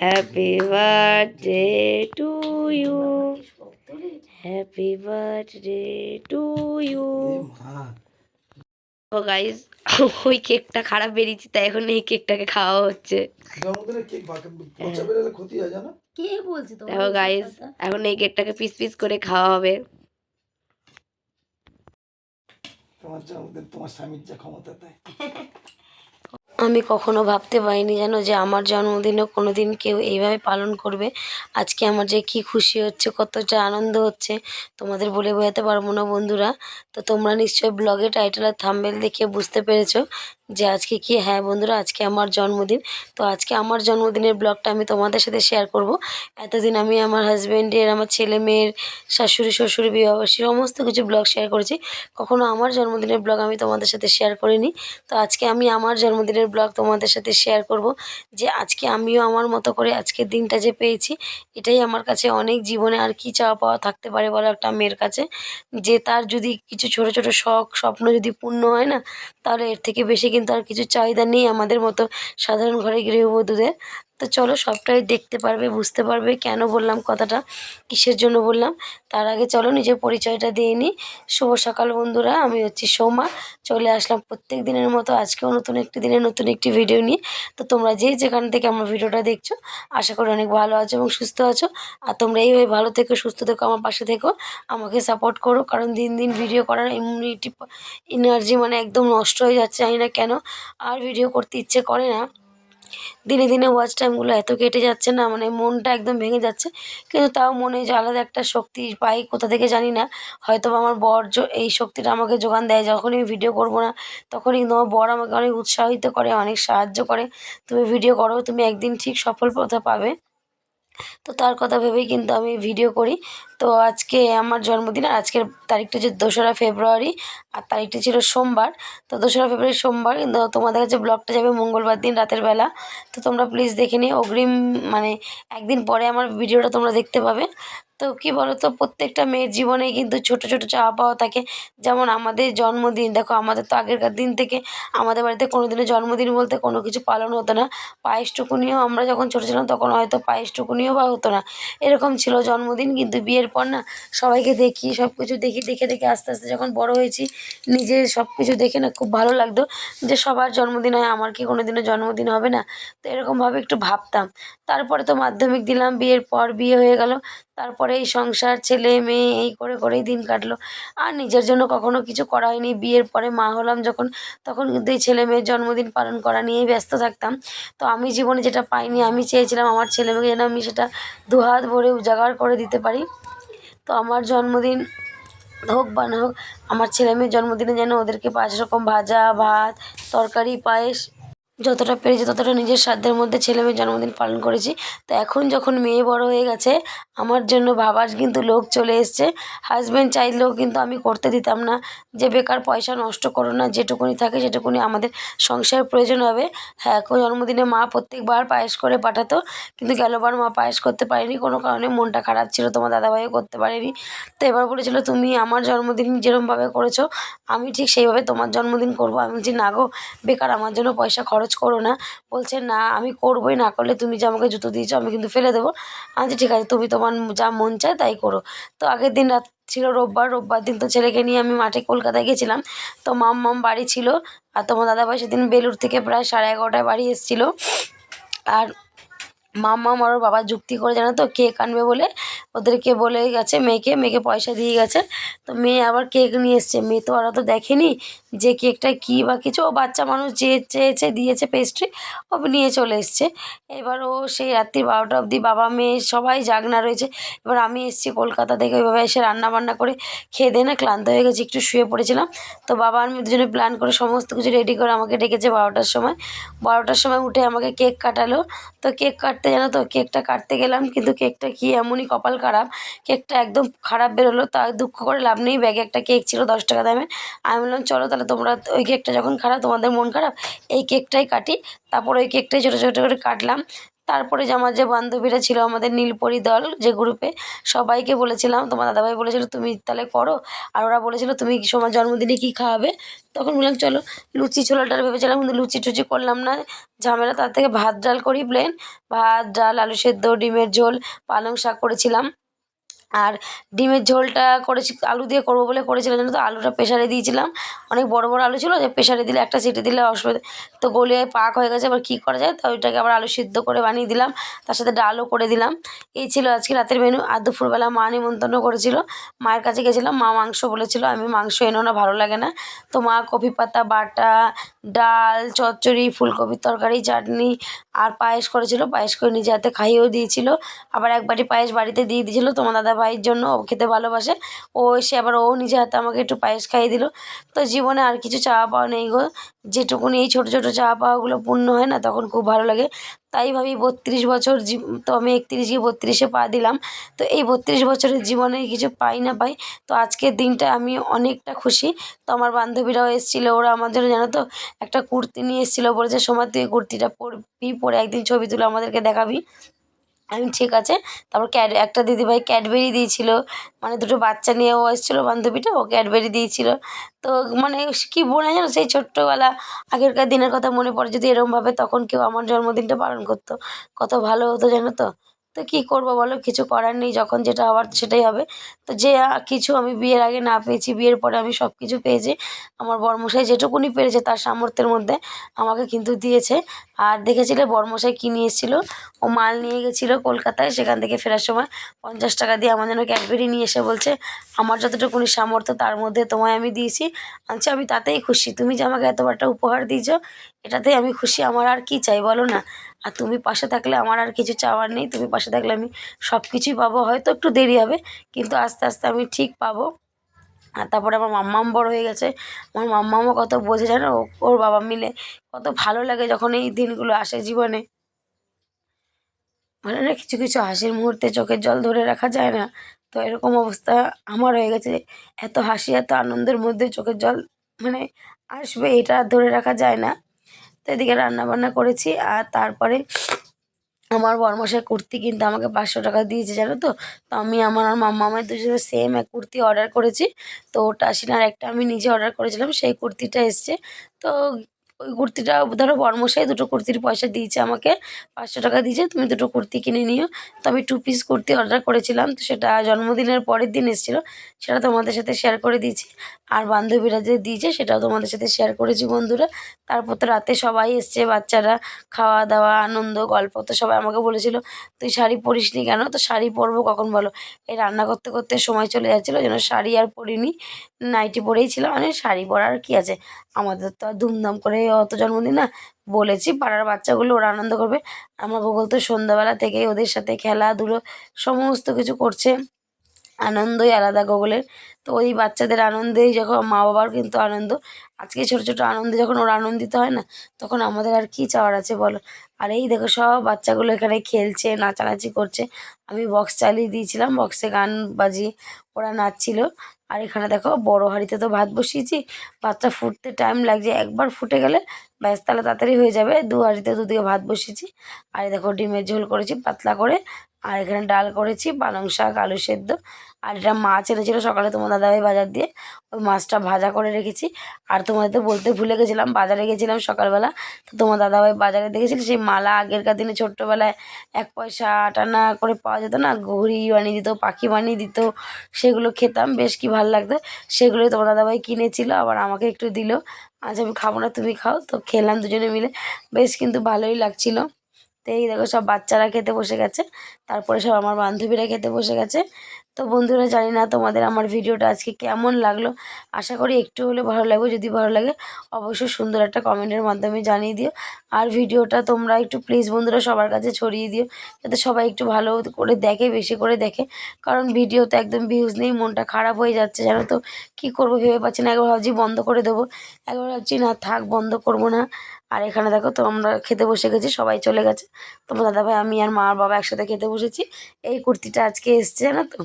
Happy birthday to you happy birthday to you oh guys ওই কেকটা খারাপ বেরিয়েছে তাই এখন এই কেকটাকে খাওয়া হচ্ছে। দেখো গাইস এখন এই কেকটাকে পিস পিস করে খাওয়া হবে। তোমার স্বামীর যা ক্ষমতা তাই। আমি কখনো ভাবতে পারিনি যেন যে আমার জন্মদিনও কোনো দিন কেউ এইভাবে পালন করবে। আজকে আমার যে কী খুশি হচ্ছে, কতটা আনন্দ হচ্ছে, তোমাদের বলে বোঝাতে পারব না বন্ধুরা। তো তোমরা নিশ্চয়ই ব্লগে টাইটেল আর থাম্বেল দেখে বুঝতে পেরেছ যে আজকে কি হ্যাঁ বন্ধুরা, আজকে আমার জন্মদিন। তো আজকে আমার জন্মদিনের ব্লগটা আমি তোমাদের সাথে শেয়ার করব। এতদিন আমি আমার হাজব্যান্ডের আমার ছেলে মেয়ের, শাশুড়ি, শ্বশুর বিবাহবাসী সমস্ত কিছু ব্লগ শেয়ার করেছি। কখনো আমার জন্মদিনের ব্লগ আমি তোমাদের সাথে শেয়ার করিনি। তো আজকে আমি আমার জন্মদিনের ব্লগ তোমাদের সাথে শেয়ার করব। যে আজকে আমিও আমার মতো করে আজকের দিনটা যে পেয়েছি, এটাই আমার কাছে অনেক জীবনে আর কি চাওয়া পাওয়া থাকতে পারে বলো একটা মেয়ের কাছে। যে তার যদি কিছু ছোট ছোট শখ, স্বপ্ন যদি পূর্ণ হয় না, তাহলে এর থেকে বেশি কিন্তু আর কিছু চাহিদা নেই আমাদের মতো সাধারণ ঘরে গৃহবধূদের। তো চলো সবটাই দেখতে পারবে, বুঝতে পারবে কেন বললাম কথাটা, কিসের জন্য বললাম। তার আগে চলো নিজের পরিচয়টা দিয়ে নিই শুভ সকাল বন্ধুরা, আমি হচ্ছি সোমা। চলে আসলাম প্রত্যেক দিনের মতো আজকেও নতুন একটি দিনে নতুন একটি ভিডিও নিয়ে। তো তোমরা যে যেখান থেকে আমার ভিডিওটা দেখছ, আশা করি অনেক ভালো আছো এবং সুস্থ আছো। আর তোমরা এইভাবে ভালো থেকো, সুস্থ থেকো, আমার পাশে থেকো, আমাকে সাপোর্ট করো। কারণ দিন দিন ভিডিও করার ইমিউনিটি এনার্জি মানে একদম নষ্ট হয়ে যাচ্ছে, জানি না কেন। আর ভিডিও করতে ইচ্ছে করে না। দিনে দিনে ওয়াচ টাইমগুলো এত কেটে যাচ্ছে না মানে মনটা একদম ভেঙে যাচ্ছে। কিন্তু তাও মনে যে আলাদা একটা শক্তি পাই, কোথা থেকে জানি না। হয়তো আমার বর এই শক্তিটা আমাকে যোগান দেয়, যখনই আমি ভিডিও করব না, তখনই কিন্তু আমার বর আমাকে অনেক উৎসাহিত করে, অনেক সাহায্য করে। তুমি ভিডিও করো, তুমি একদিন ঠিক সফল পথে পাবে। তো তার কথা ভেবেই কিন্তু আমি ভিডিও করি। তো আজকে আমার জন্মদিন আর আজকের তারিখটা হচ্ছে দোসরা ফেব্রুয়ারি আর তারিখটা ছিল সোমবার। তো দোসরা ফেব্রুয়ারি সোমবার, কিন্তু তোমাদের কাছে ব্লগটা যাবে মঙ্গলবার দিন রাতের বেলা। তো তোমরা প্লিজ দেখে নিও। অগ্রিম মানে একদিন পরে আমার ভিডিওটা তোমরা দেখতে পাবে। তো কী বলো তো প্রত্যেকটা মেয়ের জীবনে কিন্তু ছোট ছোট চাওয়া পাওয়া থাকে। যেমন আমাদের জন্মদিন, দেখো আমাদের তো আগেরকার দিন থেকে আমাদের বাড়িতে কোনো দিনও জন্মদিন বলতে কোনো কিছু পালন হতো না। পায়েস পায়েসটুকুনিও আমরা যখন ছোটো ছিলাম তখন হয়তো পায়েস পায়েসটুকুনিও বা হতো না। এরকম ছিল জন্মদিন, কিন্তু বিয়ের পর না সবাইকে দেখি সব কিছু দেখি, দেখে দেখে আস্তে আস্তে যখন বড় হয়েছি নিজে সব কিছু দেখে না খুব ভালো লাগতো যে সবার জন্মদিন হয়, আমার কি কোনো দিনও জন্মদিন হবে না? তো এরকমভাবে একটু ভাবতাম। তারপরে তো মাধ্যমিক দিলাম, বিয়ের পর বিয়ে হয়ে গেল। তারপরে এই সংসার, ছেলে, মেয়ে, এই করে করেই দিন কাটলো। আর নিজের জন্য কখনো কিছু করা হয়নি। বিয়ের পরে মা হলাম যখন, তখন কিন্তু এই ছেলে মেয়ের জন্মদিন পালন করা নিয়েই ব্যস্ত থাকতাম। তো আমি জীবনে যেটা পাইনি, আমি চেয়েছিলাম আমার ছেলে মেয়েকে যেন আমি সেটা দুহাত ভরে উজাগার করে দিতে পারি। তো আমার জন্মদিন হোক বা না হোক, আমার ছেলে মেয়ের জন্মদিনে যেন ওদেরকে পাঁচ রকম ভাজা, ভাত, তরকারি, পায়েস যতটা পেরেছি ততটা নিজের সাধ্যের মধ্যে ছেলে মেয়ের জন্মদিন পালন করেছি। তো এখন যখন মেয়ে বড় হয়ে গেছে, আমার জন্য ভাবার কিন্তু লোক চলে এসছে। হাজব্যান্ড চাইলেও কিন্তু আমি করতে দিতাম না। যে বেকার পয়সা নষ্ট করো না, যেটুকুনি থাকে সেটুকুনি আমাদের সংসারের প্রয়োজন হবে। হ্যাঁ এখন জন্মদিনে মা প্রত্যেকবার পায়েস করে পাঠাতো, কিন্তু গেলবার মা পায়েস করতে পারেনি। কোনো কারণে মনটা খারাপ ছিল, তোমার দাদাভাইও করতে পারেনি। তো এবার বলেছিল, তুমি আমার জন্মদিন যেরমভাবে করেছ, আমি ঠিক সেইভাবে তোমার জন্মদিন করব। আমি বলছি, না গো, বেকার আমার জন্য পয়সা খরচ করো না। বলছে, না, আমি করবোই না, করলে তুমি যে আমাকে জুতো দিয়েছ, আমি কিন্তু ফেলে দেবো। আমি ঠিক আছে, তুমি তোমার যা মন চায় তাই করো। তো আগের দিন রাত ছিল রোববার রোববার দিন তো ছেলেকে নিয়ে আমি মাঠে কলকাতায় গেছিলাম। তো মাম মাম বাড়ি ছিল আর তোমার দাদাভাই সেদিন বেলুর থেকে প্রায় সাড়ে এগারোটায় বাড়ি এসেছিল। আর মাম্মা আর বাবা যুক্তি করে, জানো তো কেক আনবে বলে ওদেরকে বলে গেছে, মেয়েকে মেয়েকে পয়সা দিয়ে গেছে। তো মেয়ে আবার কেক নিয়ে এসছে। মেয়ে তো ওরা তো দেখেনি যে কেকটা কী বা কিছু। ও বাচ্চা মানুষ যে চেয়েছে, দিয়েছে পেস্ট্রি ও নিয়ে চলে এসছে। এবার ও সেই রাত্রি বারোটা অবধি বাবা, মেয়ে সবাই জাগনা রয়েছে। এবার আমি এসেছি কলকাতা থেকে ওইভাবে এসে রান্না বান্না করে খেয়ে দিয়ে না ক্লান্ত হয়ে গেছি, একটু শুয়ে পড়েছিলাম। তো বাবা আমি দুজনে প্ল্যান করে সমস্ত কিছু রেডি করে আমাকে ডেকেছে বারোটার সময়। বারোটার সময় উঠে আমাকে কেক কাটালো। তো কেক কাটতে জানো তো কেকটা কাটতে গেলাম, কিন্তু কেকটা কি এমনই কপাল খারাপ, কেকটা একদম খারাপ বেরোলো তা দুঃখ করে লাভ নেই। ব্যাগে একটা কেক ছিল দশ টাকা দামে। আমি বললাম, চলো তাহলে তোমরা ওই কেকটা যখন খারাপ, তোমাদের মন খারাপ, এই কেকটাই কাটি। তারপর ওই কেকটাই ছোটো ছোটো করে কাটলাম। তারপরে যে আমার যে বান্ধবীরা ছিল আমাদের নীলপরি দল, যে গ্রুপে সবাইকে বলেছিলাম, তোমার দাদাভাই বলেছিল, তুমি তাহলে করো। আর ওরা বলেছিল, তুমি সময় জন্মদিনে কী খাওয়াবে? তখন বললাম, চলো। লুচি ছোলাটার ভেবেছিলাম, কিন্তু লুচি টুচি করলাম না। ঝামেলা তার থেকে ভাত ডাল করি প্লেন ভাত, ডাল, আলু সেদ্ধ, ডিমের ঝোল, পালং শাক করেছিলাম। আর ডিমের ঝোলটা করেছি, আলু দিয়ে করব বলে করেছিলাম, জানো তো? আলুটা প্রেশারে দিয়েছিলাম। অনেক বড় বড় আলু ছিল, যে প্রেশারে দিলে একটা সিটি দিলে অসুবিধা। তো গলে পাক হয়ে গেছে, এবার কী করা যায়? তো ওইটাকে আবার আলু সিদ্ধ করে বানিয়ে দিলাম। তার সাথে ডালও করে দিলাম। এই ছিল আজকে রাতের মেনু আর দুপুরবেলা মা নিমন্ত্রণ করেছিল। মায়ের কাছে গেছিলাম, মা মাংস বলেছিল, আমি মাংস এনো না, ভালো লাগে না। তো মা কপি পাতা, বাটা, ডাল, চচ্চড়ি, ফুলকপির তরকারি, চাটনি আর পায়েস করেছিল। পায়েস করে নিজে হাতে খাইয়েও দিয়েছিল। আবার একবারই পায়েস বাড়িতে দিয়ে দিয়েছিল। তোমার দাদা ভাইয়ের জন্য ও খেতে ভালোবাসে। ও এসে আবার ও নিজে হাতে আমাকে একটু পায়েস খাইয়ে দিল। তো জীবনে আর কিছু চাওয়া পাওয়া নেই গো। যেটুকুনি এই ছোটো ছোটো চাওয়া পাওয়াগুলো পূর্ণ হয় না, তখন খুব ভালো লাগে। তাই ভাবি বত্রিশ বছর তো আমি একত্রিশ গিয়ে বত্রিশে পা দিলাম। তো এই বত্রিশ বছরের জীবনে কিছু পাই না পাই। তো আজকের দিনটা আমি অনেকটা খুশি। তো আমার বান্ধবীরাও এসেছিল, ওরা জন্য জানো তো, একটা কুর্তি নিয়ে এসেছিল। বলেছে, সোমা, তুই কুর্তিটা পরবি পরে একদিন ছবি তুলে আমাদেরকে দেখাবি। আমি ঠিক আছে। তারপর ক্যাড, একটা দিদিভাই ক্যাডবেরি দিয়েছিল। মানে দুটো বাচ্চা নিয়ে ও এসেছিল, বান্ধবীটা, ও ক্যাডবেরি দিয়েছিল। তো মানে কী বলে যেন সেই ছোট্টবেলা, আগেরকার দিনের কথা মনে পড়ে যদি এরমভাবে তখন কেউ আমার জন্মদিনটা পালন করতো। কত ভালো হতো জানো তো? তো কী করব বলো? কিছু করার নেই, যখন যেটা হওয়ার সেটাই হবে। তো যে কিছু আমি বিয়ের আগে না পেয়েছি, বিয়ের পরে আমি সব কিছু পেয়েছি। আমার বরমশাই যেটুকুনি পেরেছে তার সামর্থ্যের মধ্যে আমাকে কিন্তু দিয়েছে। আর দেখেছিলে বরমশাই কী নিয়ে এসেছিল? ও মাল নিয়ে গেছিল কলকাতায়, সেখান থেকে ফেরার সময় পঞ্চাশ টাকা দিয়ে আমার জন্য ক্যাডবেরি নিয়ে এসে বলছে, আমার যতটুকুনি সামর্থ্য তার মধ্যে তোমায় আমি দিয়েছি। আচ্ছা আমি তাতেই খুশি। তুমি যে আমাকে এত বড় একটা উপহার দিয়েছ এটাতেই আমি খুশি। আমার আর কী চাই বলো না? আর তুমি পাশে থাকলে আমার আর কিছু চাওয়ার নেই। তুমি পাশে থাকলে আমি সব কিছুই পাবো। হয়তো একটু দেরি হবে, কিন্তু আস্তে আস্তে আমি ঠিক পাবো। আর তারপরে আমার মাম্মাম বড় হয়ে গেছে। আমার মাম্মামও কত বোঝে জানো? ওর বাবা মিলে কত ভালো লাগে যখন এই দিনগুলো আসে জীবনে। মানে না, কিছু কিছু হাসির মুহূর্তে চোখের জল ধরে রাখা যায় না। তো এরকম অবস্থা আমার হয়ে গেছে এত হাসি, এত আনন্দের মধ্যে চোখের জল মানে আসবে, এটা ধরে রাখা যায় না। তো এদিকে রান্না বান্না করেছি আর তারপরে আমার বরমশাই কুর্তি কিন্তু আমাকে পাঁচশো টাকা দিয়েছে, জানো তো? তো আমি আমার আর মাম্মা আমার দুজনে সেম এক কুর্তি অর্ডার করেছি। তো ওটা আসলে একটা আমি নিজে অর্ডার করেছিলাম, সেই কুর্তিটা এসছে। তো ওই কুর্তিটা, ধরো বরমশাই দুটো কুর্তির পয়সা দিয়েছে আমাকে, পাঁচশো টাকা দিয়েছে, তুমি দুটো কুর্তি কিনে নিও। তো আমি টু পিস কুর্তি অর্ডার করেছিলাম, তো সেটা জন্মদিনের পরের দিন এসেছিল, সেটা তোমাদের সাথে শেয়ার করে দিয়েছি। আর বান্ধবীরা যে দিয়েছে, সেটাও তোমাদের সাথে শেয়ার করেছি বন্ধুরা। তারপর তো রাতে সবাই এসছে, বাচ্চারা খাওয়া দাওয়া আনন্দ, গল্প, তো সবাই আমাকে বলেছিল, তুই শাড়ি পরিসনি কেন? তো শাড়ি পরবো কখন বলো? এই রান্না করতে করতে সময় চলে যাচ্ছিল, যেন শাড়ি আর পরিনি। নাইটি পরেই ছিলাম। মানে শাড়ি পরার কী আছে? আমাদের তো আর ধুমধাম করে অত জন্মদিন না। বলেছি পাড়ার বাচ্চাগুলো ওরা আনন্দ করবে। আমার বগল তো সন্ধ্যাবেলা থেকেই ওদের সাথে খেলাধুলো, সমস্ত কিছু করছে। আনন্দই আলাদা গোগলের। তো ওই বাচ্চাদের আনন্দেই যখন মা বাবার কিন্তু আনন্দ। আজকে ছোটো ছোটো আনন্দে যখন ওরা আনন্দিত হয় না, তখন আমাদের আর কী চাওয়ার আছে বলো? আর এই দেখো সব বাচ্চাগুলো এখানে খেলছে, নাচানাচি করছে। আমি বক্স চালিয়ে দিয়েছিলাম বক্সে গান বাজিয়ে ওরা নাচছিল। আর এখানে দেখো বড় হাঁড়িতে তো ভাত বসিয়েছি, ভাতটা ফুটতে টাইম লাগছে, একবার ফুটে গেলে ব্যাস তাহলে তাড়াতাড়ি হয়ে যাবে, দু হাঁড়িতে দুদিকে ভাত বসিয়েছি। আর দেখো ডিমের ঝোল করেছি, পাতলা করে আর এখানে ডাল করেছি, পালং শাক, আলু সেদ্ধ, আর এটা মাছ এনেছিল সকালে তোমার দাদাভাই বাজার দিয়ে। ওই মাছটা ভাজা করে রেখেছি। আর তোমাদের তো বলতে ভুলে গেছিলাম, বাজারে গেছিলাম সকালবেলা। তো তোমার দাদাভাই বাজারে দেখেছিল সেই মালা আগেরকার দিনে ছোট্টবেলায় এক পয়সা আট আনা করে পাওয়া যেত না, ঘড়ি বানিয়ে দিত, পাখি বানিয়ে দিত, সেগুলো খেতাম, বেশ কি ভালো লাগতো। সেগুলোই তোমার দাদাভাই কিনেছিল, আবার আমাকে একটু দিল। আজ আমি খাব না, তুমি খাও। তো খেলাম দুজনে মিলে, বেশ কিন্তু ভালোই লাগছিল। তো এই দেখো সব বাচ্চারা খেতে বসে গেছে। তারপরে সব আমার বান্ধবীরা খেতে বসে গেছে। তো বন্ধুরা, জানি না তোমাদের আমার ভিডিওটা আজকে কেমন লাগল। আশা করি একটু হলে ভালো লাগবে। যদি ভালো লাগে, অবশ্যই সুন্দর একটা কমেন্টের মাধ্যমে জানিয়ে দিও। আর ভিডিওটা তোমরা একটু প্লিজ বন্ধুরা সবার কাছে ছড়িয়ে দিও। যাতে সবাই একটু ভালো করে দেখে, বেশি করে দেখে। কারণ ভিডিও তো একদম ভিউজ নেই, মনটা খারাপ হয়ে যাচ্ছে। জানো তো, কী করব ভেবে পাচ্ছি না। একবার ভাবছি বন্ধ করে দেবো। একবার ভাবছি, না থাক, বন্ধ করব না। আর এখানে দেখো তো আমরা খেতে বসে গেছি, সবাই চলে গেছে। তোমার দাদা ভাই আমি আর মা আর বাবা একসাথে খেতে বসেছি। এই কুর্তিটা আজকে এসছে, জানো তো?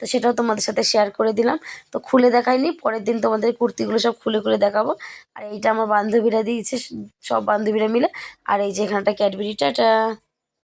তো সেটাও তোমাদের সাথে শেয়ার করে দিলাম। তো খুলে দেখাইনি, পরের দিন তোমাদের কুর্তিগুলো সব খুলে খুলে দেখাবো। আর এইটা আমার বান্ধবীরা দিয়েছে, সব বান্ধবীরা মিলে। আর এই যে এখানটা ক্যাডবেরিটা, এটা